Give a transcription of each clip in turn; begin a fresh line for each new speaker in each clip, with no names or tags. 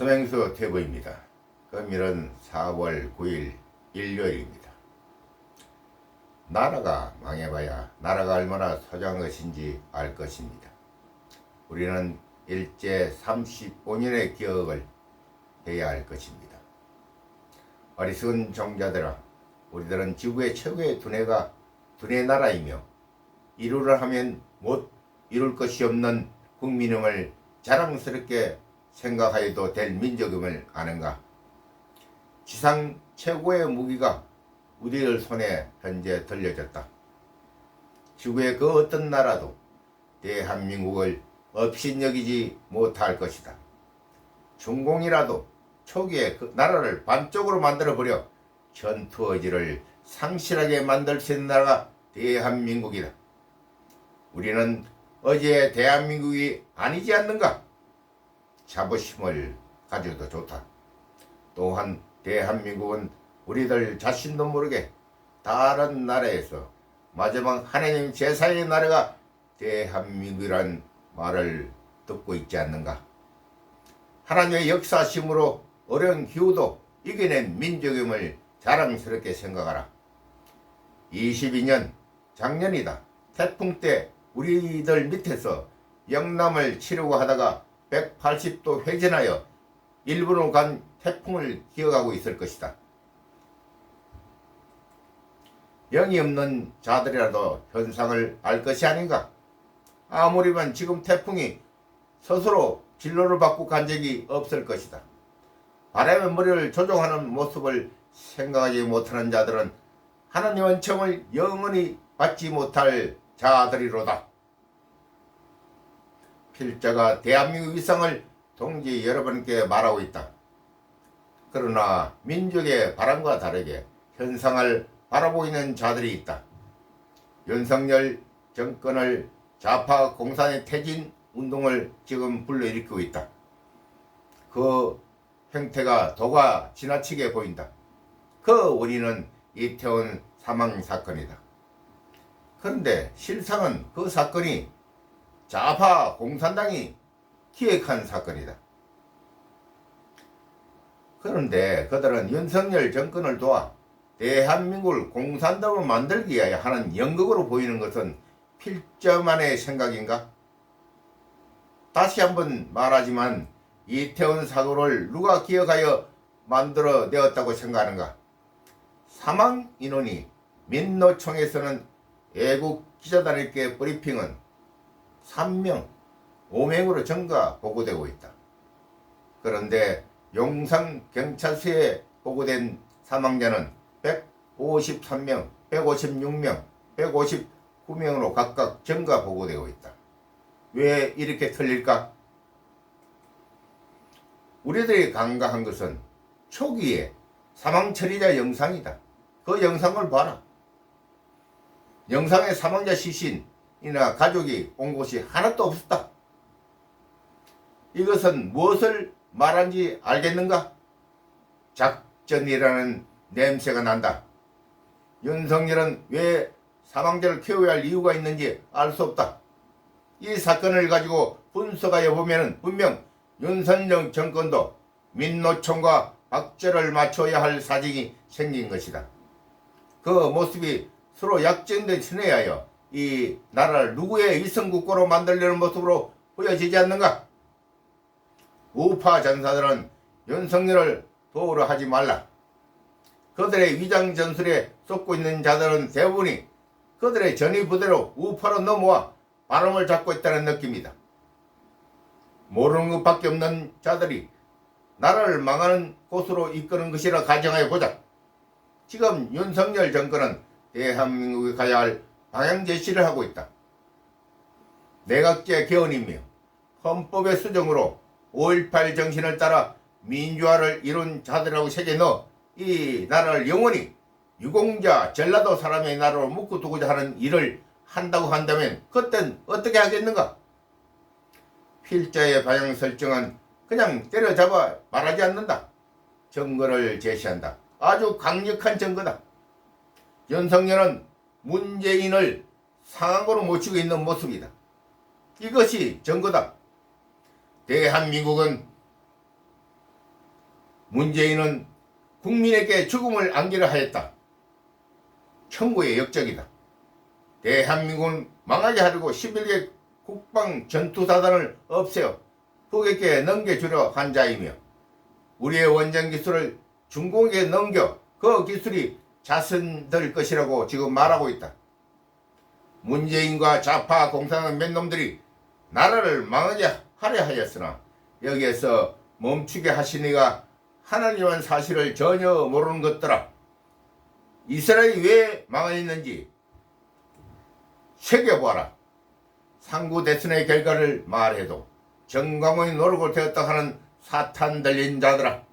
서맹수 태보입니다. 금일은 4월 9일 일요일입니다. 나라가 망해봐야 나라가 얼마나 소중한 것인지 알 것입니다. 우리는 일제 35년의 기억을 해야 할 것입니다. 어리석은 종자들아, 우리들은 지구의 최고의 두뇌가 두뇌 나라이며 이루려 하면 못 이룰 것이 없는 국민임을 자랑스럽게 생각하여도 될 민족임을 아는가? 지상 최고의 무기가 우리들 손에 현재 들려졌다. 지구의 그 어떤 나라도 대한민국을 업신여기지 못할 것이다. 중공이라도 초기에 그 나라를 반쪽으로 만들어버려 전투 의지를 상실하게 만들 수 있는 나라가 대한민국이다. 우리는 어제 대한민국이 아니지 않는가? 자부심을 가져도 좋다. 또한 대한민국은 우리들 자신도 모르게 다른 나라에서 마지막 하나님 제사의 나라가 대한민국이란 말을 듣고 있지 않는가? 하나님의 역사심으로 어려운 기후도 이겨낸 민족임을 자랑스럽게 생각하라. 22년 작년이다. 태풍 때 우리들 밑에서 영남을 치려고 하다가 180도 회전하여 일본으로 간 태풍을 기억하고 있을 것이다. 영이 없는 자들이라도 현상을 알 것이 아닌가? 아무리면 지금 태풍이 스스로 진로를 바꾸고 간 적이 없을 것이다. 바람의 머리를 조종하는 모습을 생각하지 못하는 자들은 하나님 은총을 영원히 받지 못할 자들이로다. 필자가 대한민국 위상을 동지 여러분께 말하고 있다. 그러나 민족의 바람과 다르게 현상을 바라보고 있는 자들이 있다. 윤석열 정권을 좌파 공산의 퇴진 운동을 지금 불러일으키고 있다. 그 형태가 도가 지나치게 보인다. 그 원인은 이태원 사망 사건이다. 그런데 실상은 그 사건이 좌파 공산당이 기획한 사건이다. 그런데 그들은 윤석열 정권을 도와 대한민국을 공산당으로 만들기 위하여 하는 연극으로 보이는 것은 필자만의 생각인가? 다시 한번 말하지만 이태원 사고를 누가 기억하여 만들어 내었다고 생각하는가? 사망 인원이 민노총에서는 애국 기자단에게 브리핑은 3명, 5명으로 증가 보고되고 있다. 그런데 용산 경찰서에 보고된 사망자는 153명, 156명, 159명으로 각각 증가 보고되고 있다. 왜 이렇게 틀릴까? 우리들이 간과한 것은 초기에 사망 처리자 영상이다. 그 영상을 봐라. 영상에 사망자 시신 이나 가족이 온 곳이 하나도 없었다. 이것은 무엇을 말한지 알겠는가? 작전이라는 냄새가 난다. 윤석열은 왜 사망자를 키워야 할 이유가 있는지 알 수 없다. 이 사건을 가지고 분석하여 보면 분명 윤석열 정권도 민노총과 박제를 맞춰야 할 사정이 생긴 것이다. 그 모습이 서로 약정된 신뢰하여 이 나라를 누구의 일성국가로 만들려는 모습으로 보여지지 않는가? 우파 전사들은 윤석열을 도우려 하지 말라. 그들의 위장 전술에 쏟고 있는 자들은 대부분이 그들의 전위 부대로 우파로 넘어와 발음을 잡고 있다는 느낌이다. 모르는 것밖에 없는 자들이 나라를 망하는 곳으로 이끄는 것이라 가정하여 보자. 지금 윤석열 정권은 대한민국이 가야 할 방향 제시를 하고 있다. 내각제 개헌이며 헌법의 수정으로 5.18 정신을 따라 민주화를 이룬 자들하고 새겨 넣어 이 나라를 영원히 유공자 전라도 사람의 나라로 묶어두고자 하는 일을 한다고 한다면 그땐 어떻게 하겠는가? 필자의 방향 설정은 그냥 때려잡아 말하지 않는다. 증거를 제시한다. 아주 강력한 증거다. 윤석열은 문재인을 상황으로 모치고 있는 모습이다. 이것이 증거다. 대한민국은 문재인은 국민에게 죽음을 안기려 하였다. 천구의 역적이다. 대한민국은 망하게 하려고 11개 국방 전투사단을 없애어 북에게 넘겨주려 한 자이며 우리의 원전 기술을 중국에게 넘겨 그 기술이 자선될 것이라고 지금 말하고 있다. 문재인과 좌파 공산당 몇 놈들이 나라를 망하게 하려 하였으나 여기에서 멈추게 하시니가 하나님은 사실을 전혀 모르는 것더라. 이스라엘이 왜 망하 있는지 새겨보아라. 상구 대선의 결과를 말해도 정광훈이 노력을 되었다 하는 사탄 들린 자들아.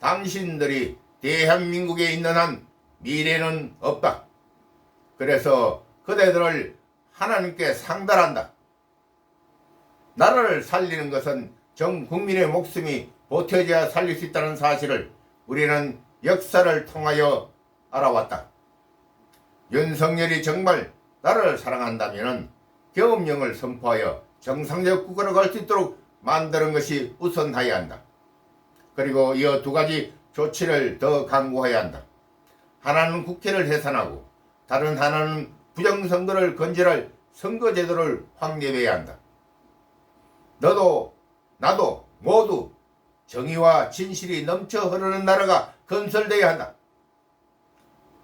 당신들이 대한민국에 있는 한 미래는 없다. 그래서 그대들을 하나님께 상달한다. 나라를 살리는 것은 전 국민의 목숨이 보태져야 살릴 수 있다는 사실을 우리는 역사를 통하여 알아왔다. 윤석열이 정말 나라를 사랑한다면 계엄령을 선포하여 정상적 국가로 갈 수 있도록 만드는 것이 우선하여야 한다. 그리고 이어 두 가지 조치를 더 강구해야 한다. 하나는 국회를 해산하고 다른 하나는 부정선거를 건절할 선거제도를 확립해야 한다. 너도 나도 모두 정의와 진실이 넘쳐 흐르는 나라가 건설돼야 한다.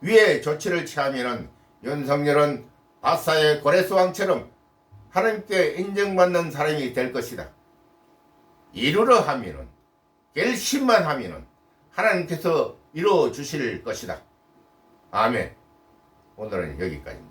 위의 조치를 취하면은 윤석열은 바사의 고레스 왕처럼 하나님께 인정받는 사람이 될 것이다. 이루려 하면은 결심만 하면은 하나님께서 이루어 주실 것이다. 아멘. 오늘은 여기까지입니다.